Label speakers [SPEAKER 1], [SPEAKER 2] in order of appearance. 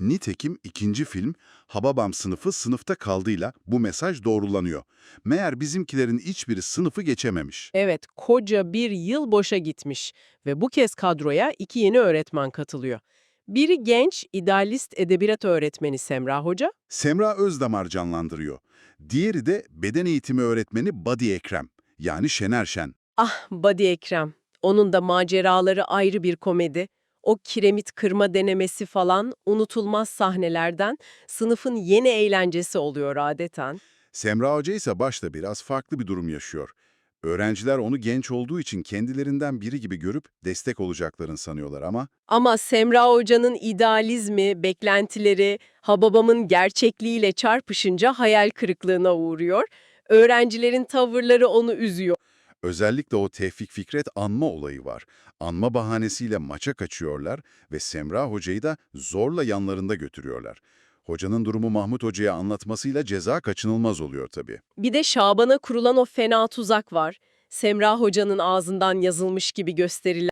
[SPEAKER 1] Nitekim ikinci film Hababam sınıfı sınıfta kaldığıyla bu mesaj doğrulanıyor. Meğer bizimkilerin hiçbiri sınıfı geçememiş.
[SPEAKER 2] Evet, koca bir yıl boşa gitmiş ve bu kez kadroya iki yeni öğretmen katılıyor. Biri genç, idealist edebiyat öğretmeni Semra Hoca.
[SPEAKER 1] Semra Özdamar canlandırıyor. Diğeri de beden eğitimi öğretmeni Badi Ekrem, yani Şener Şen.
[SPEAKER 2] Ah, Badi Ekrem. Onun da maceraları ayrı bir komedi. O kiremit kırma denemesi falan unutulmaz sahnelerden sınıfın yeni eğlencesi oluyor adeten.
[SPEAKER 1] Semra Hoca ise başta biraz farklı bir durum yaşıyor. Öğrenciler onu genç olduğu için kendilerinden biri gibi görüp destek olacaklarını sanıyorlar ama
[SPEAKER 2] Ama Semra Hoca'nın idealizmi, beklentileri, Hababam'ın gerçekliğiyle çarpışınca hayal kırıklığına uğruyor. Öğrencilerin tavırları onu üzüyor.
[SPEAKER 1] Özellikle o Tevfik Fikret anma olayı var. Anma bahanesiyle maça kaçıyorlar ve Semra Hoca'yı da zorla yanlarında götürüyorlar. Hocanın durumu Mahmut Hoca'ya anlatmasıyla ceza kaçınılmaz oluyor tabii.
[SPEAKER 2] Bir de Şaban'a kurulan o fena tuzak var. Semra Hoca'nın ağzından yazılmış gibi gösterilen